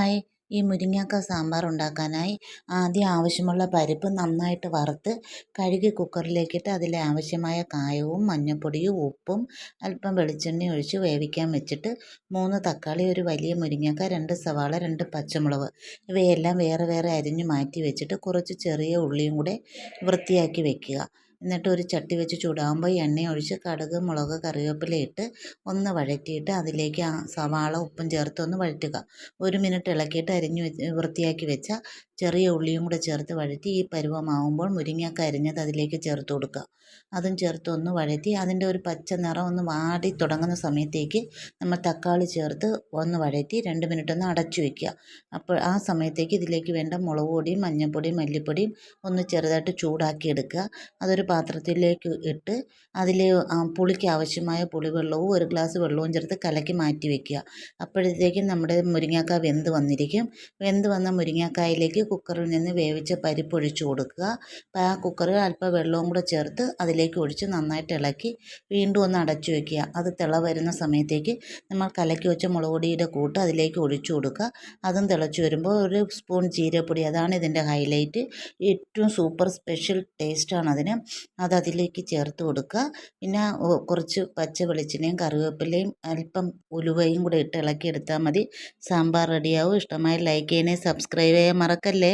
Hi ഈ മുരിങ്ങക്ക സാമ്പാർ ഉണ്ടാക്കാനായി ആദ്യം ആവശ്യമുള്ള പരിപ്പ് നന്നായിട്ട് വറുത്ത് കഴുകി കുക്കറിലേക്കിട്ട് അതിലെ ആവശ്യമായ കായവും മഞ്ഞൾപ്പൊടിയും ഉപ്പും അല്പം വെളിച്ചെണ്ണ ഒഴിച്ച് വേവിക്കാൻ വെച്ചിട്ട് മൂന്ന് തക്കാളി ഒരു വലിയ മുരിങ്ങക്ക രണ്ട് സവാള രണ്ട് പച്ചമുളക് ഇവയെല്ലാം വേറെ വേറെ അരിഞ്ഞ് മാറ്റി വെച്ചിട്ട് കുറച്ച് ചെറിയ ഉള്ളിയും കൂടെ വൃത്തിയാക്കി വെക്കുക. എന്നിട്ട് ഒരു ചട്ടി വെച്ച് ചൂടാകുമ്പോൾ എണ്ണ ഒഴിച്ച് കടുക് മുളക് കറിവേപ്പില ഇട്ട് ഒന്ന് വഴറ്റിയിട്ട് അതിലേക്ക് ആ സവാള ഉപ്പും ചേർത്ത് ഒന്ന് വഴറ്റുക. ഒരു മിനിറ്റ് ഇളക്കിയിട്ട് അരിഞ്ഞ് വൃത്തിയാക്കി വെച്ച ചെറിയ ഉള്ളിയും കൂടെ ചേർത്ത് വഴറ്റി ഈ പരുവമാവുമ്പോൾ മുരിങ്ങക്ക അരിഞ്ഞത് അതിലേക്ക് ചേർത്ത് കൊടുക്കുക. അതും ചേർത്ത് ഒന്ന് വഴറ്റി അതിന്റെ ഒരു പച്ച നിറം ഒന്ന് വാടി തുടങ്ങുന്ന സമയത്തേക്ക് നമ്മൾ തക്കാളി ചേർത്ത് ഒന്ന് വഴറ്റി രണ്ട് മിനിറ്റ് ഒന്ന് അടച്ചു വയ്ക്കുക അപ്പോൾ ആ സമയത്തേക്ക് ഇതിലേക്ക് വേണ്ട മുളക് പൊടിയും മഞ്ഞൾപ്പൊടിയും മല്ലിപ്പൊടിയും ഒന്ന് ചെറുതായിട്ട് ചൂടാക്കി എടുക്കുക. അതൊരു പാത്രത്തിലേക്ക് ഇട്ട് അതിൽ പുളിക്ക് ആവശ്യമായ പുളിവെള്ളവും ഒരു ഗ്ലാസ് വെള്ളവും ചേർത്ത് കലക്കി മാറ്റി വയ്ക്കുക അപ്പോഴത്തേക്കും നമ്മുടെ മുരിങ്ങക്ക വെന്ത് വന്നിരിക്കും. വെന്ത് വന്ന മുരിങ്ങക്കായിലേക്ക് കുക്കറിൽ നിന്ന് വേവിച്ച പരിപ്പ് ഒഴിച്ചു കൊടുക്കുക. അപ്പോൾ ആ കുക്കറിൽ അല്പം വെള്ളവും കൂടെ ചേർത്ത് അതിലേക്ക് ഒഴിച്ച് നന്നായിട്ട് ഇളക്കി വീണ്ടും ഒന്ന് അടച്ചു വയ്ക്കുക അത് തിള വരുന്ന സമയത്തേക്ക് നമ്മൾ കലക്കി വെച്ച മുളക് പൊടിയുടെ കൂട്ട് അതിലേക്ക് ഒഴിച്ചു കൊടുക്കുക. അതും തിളച്ച് വരുമ്പോൾ ഒരു സ്പൂൺ ജീരപ്പൊടി അതാണ് ഇതിന്റെ ഹൈലൈറ്റ് ഏറ്റവും സൂപ്പർ സ്പെഷ്യൽ ടേസ്റ്റാണ് അതിന്. അത് അതിലേക്ക് ചേർത്ത് കൊടുക്കുക. പിന്നെ കുറച്ച് പച്ച വെളിച്ചെണ്ണയും കറിവേപ്പിലയും അല്പം ഉലുവയും കൂടെ ഇട്ട് ഇളക്കി എടുത്താൽ മതി. സാമ്പാർ റെഡിയാവും ഇഷ്ടമായി ലൈക്ക് ചെയ്യണേ സബ്സ്ക്രൈബ് ചെയ്യാൻ മറക്കല്ലേ. ಮೇಲೆ